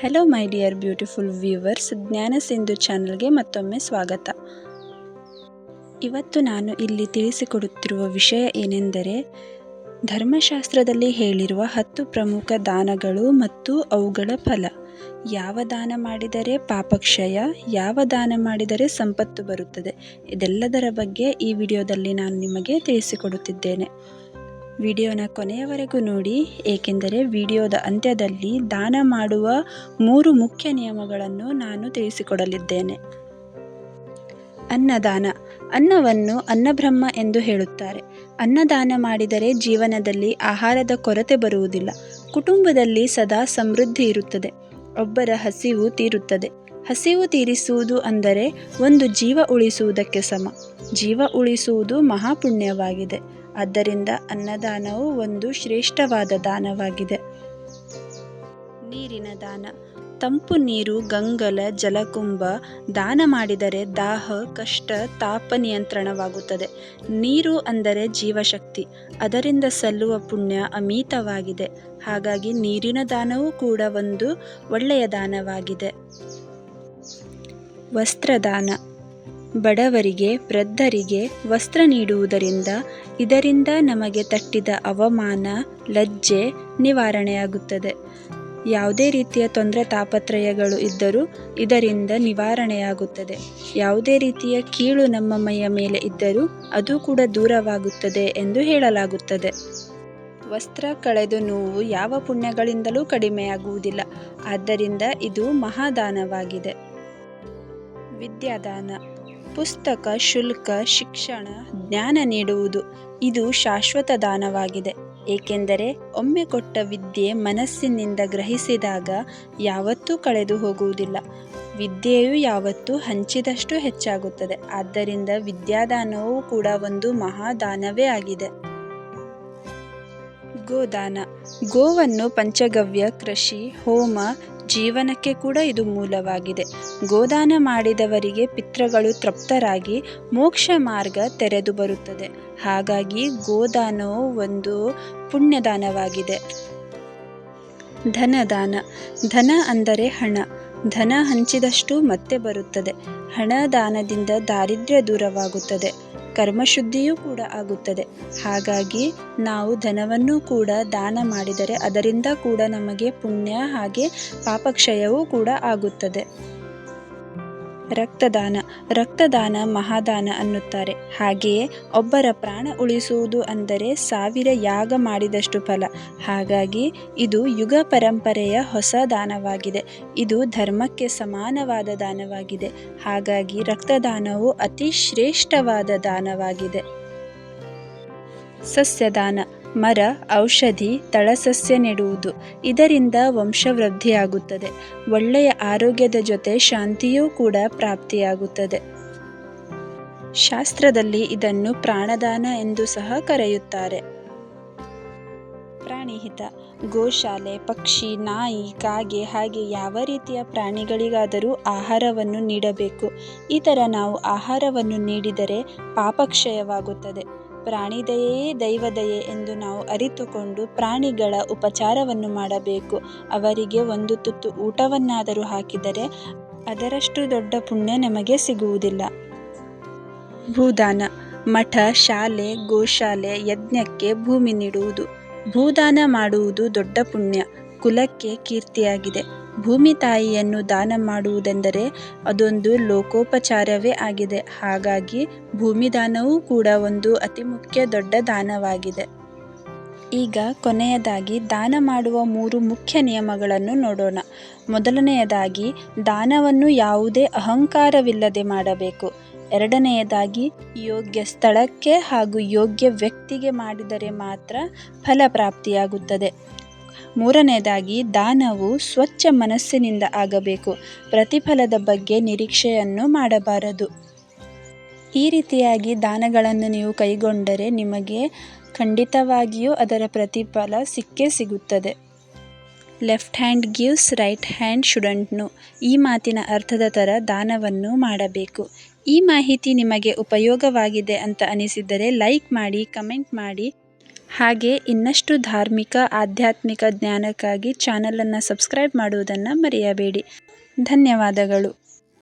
Hello my dear beautiful viewers Jnana Sindhu ಚಾನಲ್ಗೆ ಮತ್ತೊಮ್ಮೆ ಸ್ವಾಗತ. ಇವತ್ತು ನಾನು ಇಲ್ಲಿ ತಿಳಿಸಿಕೊಡುತ್ತಿರುವ ವಿಷಯ ಏನೆಂದರೆ, ಧರ್ಮಶಾಸ್ತ್ರದಲ್ಲಿ ಹೇಳಿರುವ ಹತ್ತು ಪ್ರಮುಖ ದಾನಗಳು ಮತ್ತು ಅವುಗಳ ಫಲ. ಯಾವ ದಾನ ಮಾಡಿದರೆ ಪಾಪಕ್ಷಯ, ಯಾವ ದಾನ ಮಾಡಿದರೆ ಸಂಪತ್ತು ಬರುತ್ತದೆ, ಇದೆಲ್ಲದರ ಬಗ್ಗೆ ಈ ವಿಡಿಯೋದಲ್ಲಿ ನಾನು ನಿಮಗೆ ತಿಳಿಸಿಕೊಡುತ್ತಿದ್ದೇನೆ. ವಿಡಿಯೋನ ಕೊನೆಯವರೆಗೂ ನೋಡಿ, ಏಕೆಂದರೆ ವಿಡಿಯೋದ ಅಂತ್ಯದಲ್ಲಿ ದಾನ ಮಾಡುವ ಮೂರು ಮುಖ್ಯ ನಿಯಮಗಳನ್ನು ನಾನು ತಿಳಿಸಿಕೊಡಲಿದ್ದೇನೆ. ಅನ್ನದಾನ. ಅನ್ನವನ್ನು ಅನ್ನಬ್ರಹ್ಮ ಎಂದು ಹೇಳುತ್ತಾರೆ. ಅನ್ನದಾನ ಮಾಡಿದರೆ ಜೀವನದಲ್ಲಿ ಆಹಾರದ ಕೊರತೆ ಬರುವುದಿಲ್ಲ. ಕುಟುಂಬದಲ್ಲಿ ಸದಾ ಸಮೃದ್ಧಿ ಇರುತ್ತದೆ. ಒಬ್ಬರ ಹಸಿವು ತೀರುತ್ತದೆ. ಹಸಿವು ತೀರಿಸುವುದು ಅಂದರೆ ಒಂದು ಜೀವ ಉಳಿಸುವುದಕ್ಕೆ ಸಮ. ಜೀವ ಉಳಿಸುವುದು ಮಹಾಪುಣ್ಯವಾಗಿದೆ. ಆದ್ದರಿಂದ ಅನ್ನದಾನವು ಒಂದು ಶ್ರೇಷ್ಠವಾದ ದಾನವಾಗಿದೆ. ನೀರಿನ ದಾನ. ತಂಪು ನೀರು, ಗಂಗಲ, ಜಲಕುಂಭ ದಾನ ಮಾಡಿದರೆ ದಾಹ, ಕಷ್ಟ, ತಾಪ ನಿಯಂತ್ರಣವಾಗುತ್ತದೆ. ನೀರು ಅಂದರೆ ಜೀವಶಕ್ತಿ. ಅದರಿಂದ ಸಲ್ಲುವ ಪುಣ್ಯ ಅಮಿತವಾಗಿದೆ. ಹಾಗಾಗಿ ನೀರಿನ ದಾನವೂ ಕೂಡ ಒಂದು ಒಳ್ಳೆಯ ದಾನವಾಗಿದೆ. ವಸ್ತ್ರದಾನ. ಬಡವರಿಗೆ, ವೃದ್ಧರಿಗೆ ವಸ್ತ್ರ ನೀಡುವುದರಿಂದ ಇದರಿಂದ ನಮಗೆ ತಟ್ಟಿದ ಅವಮಾನ, ಲಜ್ಜೆ ನಿವಾರಣೆಯಾಗುತ್ತದೆ. ಯಾವುದೇ ರೀತಿಯ ತೊಂದರೆ ತಾಪತ್ರಯಗಳು ಇದ್ದರೂ ಇದರಿಂದ ನಿವಾರಣೆಯಾಗುತ್ತದೆ. ಯಾವುದೇ ರೀತಿಯ ಕೀಳು ನಮ್ಮ ಮೈಯ ಮೇಲೆ ಇದ್ದರೂ ಅದು ಕೂಡ ದೂರವಾಗುತ್ತದೆ ಎಂದು ಹೇಳಲಾಗುತ್ತದೆ. ವಸ್ತ್ರ ಕಳೆದು ನೋವು ಯಾವ ಪುಣ್ಯಗಳಿಂದಲೂ ಕಡಿಮೆಯಾಗುವುದಿಲ್ಲ. ಆದ್ದರಿಂದ ಇದು ಮಹಾದಾನವಾಗಿದೆ. ವಿದ್ಯಾದಾನ. ಪುಸ್ತಕ, ಶುಲ್ಕ, ಶಿಕ್ಷಣ, ಜ್ಞಾನ ನೀಡುವುದು ಇದು ಶಾಶ್ವತ ದಾನವಾಗಿದೆ. ಏಕೆಂದರೆ ಒಮ್ಮೆ ಕೊಟ್ಟ ವಿದ್ಯೆ ಮನಸ್ಸಿನಿಂದ ಗ್ರಹಿಸಿದಾಗ ಯಾವತ್ತೂ ಕಳೆದು ಹೋಗುವುದಿಲ್ಲ. ವಿದ್ಯೆಯು ಯಾವತ್ತೂ ಹಂಚಿದಷ್ಟು ಹೆಚ್ಚಾಗುತ್ತದೆ. ಆದ್ದರಿಂದ ವಿದ್ಯಾದಾನವೂ ಕೂಡ ಒಂದು ಮಹಾದಾನವೇ ಆಗಿದೆ. ಗೋದಾನ. ಗೋವನ್ನು ಪಂಚಗವ್ಯ, ಕೃಷಿ, ಹೋಮ ಜೀವನಕ್ಕೆ ಕೂಡ ಇದು ಮೂಲವಾಗಿದೆ. ಗೋದಾನ ಮಾಡಿದವರಿಗೆ ಪಿತೃಗಳು ತೃಪ್ತರಾಗಿ ಮೋಕ್ಷ ಮಾರ್ಗ ತೆರೆದು ಬರುತ್ತದೆ. ಹಾಗಾಗಿ ಗೋದಾನವು ಒಂದು ಪುಣ್ಯದಾನವಾಗಿದೆ. ಧನದಾನ. ಧನ ಅಂದರೆ ಹಣ. ಧನ ಹಂಚಿದಷ್ಟು ಮತ್ತೆ ಬರುತ್ತದೆ. ಹಣ ದಾನದಿಂದ ದಾರಿದ್ರ್ಯ ದೂರವಾಗುತ್ತದೆ. ಕರ್ಮಶುದ್ಧಿಯೂ ಕೂಡ ಆಗುತ್ತದೆ. ಹಾಗಾಗಿ ನಾವು ಧನವನ್ನು ಕೂಡ ದಾನ ಮಾಡಿದರೆ ಅದರಿಂದ ಕೂಡ ನಮಗೆ ಪುಣ್ಯ ಹಾಗೆ ಪಾಪಕ್ಷಯವೂ ಕೂಡ ಆಗುತ್ತದೆ. ರಕ್ತದಾನ ರಕ್ತದಾನ ಮಹಾದಾನ ಅನ್ನುತ್ತಾರೆ. ಹಾಗೆಯೇ ಒಬ್ಬರ ಪ್ರಾಣ ಉಳಿಸುವುದು ಅಂದರೆ ಸಾವಿರ ಯಾಗ ಮಾಡಿದಷ್ಟು ಫಲ. ಹಾಗಾಗಿ ಇದು ಯುಗ ಪರಂಪರೆಯ ಹೊಸ ದಾನವಾಗಿದೆ. ಇದು ಧರ್ಮಕ್ಕೆ ಸಮಾನವಾದ ದಾನವಾಗಿದೆ. ಹಾಗಾಗಿ ರಕ್ತದಾನವು ಅತಿ ಶ್ರೇಷ್ಠವಾದ ದಾನವಾಗಿದೆ. ಸಸ್ಯದಾನ ಮರ, ಔಷಧಿ, ತಳಸಸ್ಯ ನೆಡುವುದು. ಇದರಿಂದ ವಂಶವೃದ್ಧಿಯಾಗುತ್ತದೆ. ಒಳ್ಳೆಯ ಆರೋಗ್ಯದ ಜೊತೆ ಶಾಂತಿಯೂ ಕೂಡ ಪ್ರಾಪ್ತಿಯಾಗುತ್ತದೆ. ಶಾಸ್ತ್ರದಲ್ಲಿ ಇದನ್ನು ಪ್ರಾಣದಾನ ಎಂದು ಸಹ ಕರೆಯುತ್ತಾರೆ. ಪ್ರಾಣಿಹಿತ. ಗೋಶಾಲೆ, ಪಕ್ಷಿ, ನಾಯಿ, ಕಾಗೆ ಹಾಗೆ ಯಾವ ರೀತಿಯ ಪ್ರಾಣಿಗಳಿಗಾದರೂ ಆಹಾರವನ್ನು ನೀಡಬೇಕು. ಈ ಥರ ನಾವು ಆಹಾರವನ್ನು ನೀಡಿದರೆ ಪಾಪಕ್ಷಯವಾಗುತ್ತದೆ. ಪ್ರಾಣಿದಯೆಯೇ ದೈವದಯೆ ಎಂದು ನಾವು ಅರಿತುಕೊಂಡು ಪ್ರಾಣಿಗಳ ಉಪಚಾರವನ್ನು ಮಾಡಬೇಕು. ಅವರಿಗೆ ಒಂದು ತುತ್ತು ಊಟವನ್ನಾದರೂ ಹಾಕಿದರೆ ಅದರಷ್ಟು ದೊಡ್ಡ ಪುಣ್ಯ ನಮಗೆ ಸಿಗುವುದಿಲ್ಲ. ಭೂದಾನ. ಮಠ, ಶಾಲೆ, ಗೋಶಾಲೆ, ಯಜ್ಞಕ್ಕೆ ಭೂಮಿ ನೀಡುವುದು. ಭೂದಾನ ಮಾಡುವುದು ದೊಡ್ಡ ಪುಣ್ಯ. ಕುಲಕ್ಕೆ ಕೀರ್ತಿಯಾಗಿದೆ. ಭೂಮಿ ತಾಯಿಯನ್ನು ದಾನ ಮಾಡುವುದೆಂದರೆ ಅದೊಂದು ಲೋಕೋಪಚಾರವೇ ಆಗಿದೆ. ಹಾಗಾಗಿ ಭೂಮಿ ದಾನವೂ ಕೂಡ ಒಂದು ಅತಿ ಮುಖ್ಯ ದೊಡ್ಡ ದಾನವಾಗಿದೆ. ಈಗ ಕೊನೆಯದಾಗಿ ದಾನ ಮಾಡುವ ಮೂರು ಮುಖ್ಯ ನಿಯಮಗಳನ್ನು ನೋಡೋಣ. ಮೊದಲನೆಯದಾಗಿ ದಾನವನ್ನು ಯಾವುದೇ ಅಹಂಕಾರವಿಲ್ಲದೆ ಮಾಡಬೇಕು. ಎರಡನೆಯದಾಗಿ ಯೋಗ್ಯ ಸ್ಥಳಕ್ಕೆ ಹಾಗೂ ಯೋಗ್ಯ ವ್ಯಕ್ತಿಗೆ ಮಾಡಿದರೆ ಮಾತ್ರ ಫಲ ಪ್ರಾಪ್ತಿಯಾಗುತ್ತದೆ. ಮೂರನೆಯದಾಗಿ ದಾನವು ಸ್ವಚ್ಛ ಮನಸ್ಸಿನಿಂದ ಆಗಬೇಕು. ಪ್ರತಿಫಲದ ಬಗ್ಗೆ ನಿರೀಕ್ಷೆಯನ್ನು ಮಾಡಬಾರದು. ಈ ರೀತಿಯಾಗಿ ದಾನಗಳನ್ನು ನೀವು ಕೈಗೊಂಡರೆ ನಿಮಗೆ ಖಂಡಿತವಾಗಿಯೂ ಅದರ ಪ್ರತಿಫಲ ಸಿಕ್ಕೇ ಸಿಗುತ್ತದೆ. Left hand gives, right hand shouldn't know ಈ ಮಾತಿನ ಅರ್ಥದ ಥರ ದಾನವನ್ನು ಮಾಡಬೇಕು. ಈ ಮಾಹಿತಿ ನಿಮಗೆ ಉಪಯೋಗವಾಗಿದೆ ಅಂತ ಅನಿಸಿದರೆ ಲೈಕ್ ಮಾಡಿ, ಕಮೆಂಟ್ ಮಾಡಿ. ಹಾಗೆ ಇನ್ನಷ್ಟು ಧಾರ್ಮಿಕ ಆಧ್ಯಾತ್ಮಿಕ ಜ್ಞಾನಕ್ಕಾಗಿ ಚಾನಲನ್ನು ಸಬ್ಸ್ಕ್ರೈಬ್ ಮಾಡುವುದನ್ನು ಮರೆಯಬೇಡಿ. ಧನ್ಯವಾದಗಳು.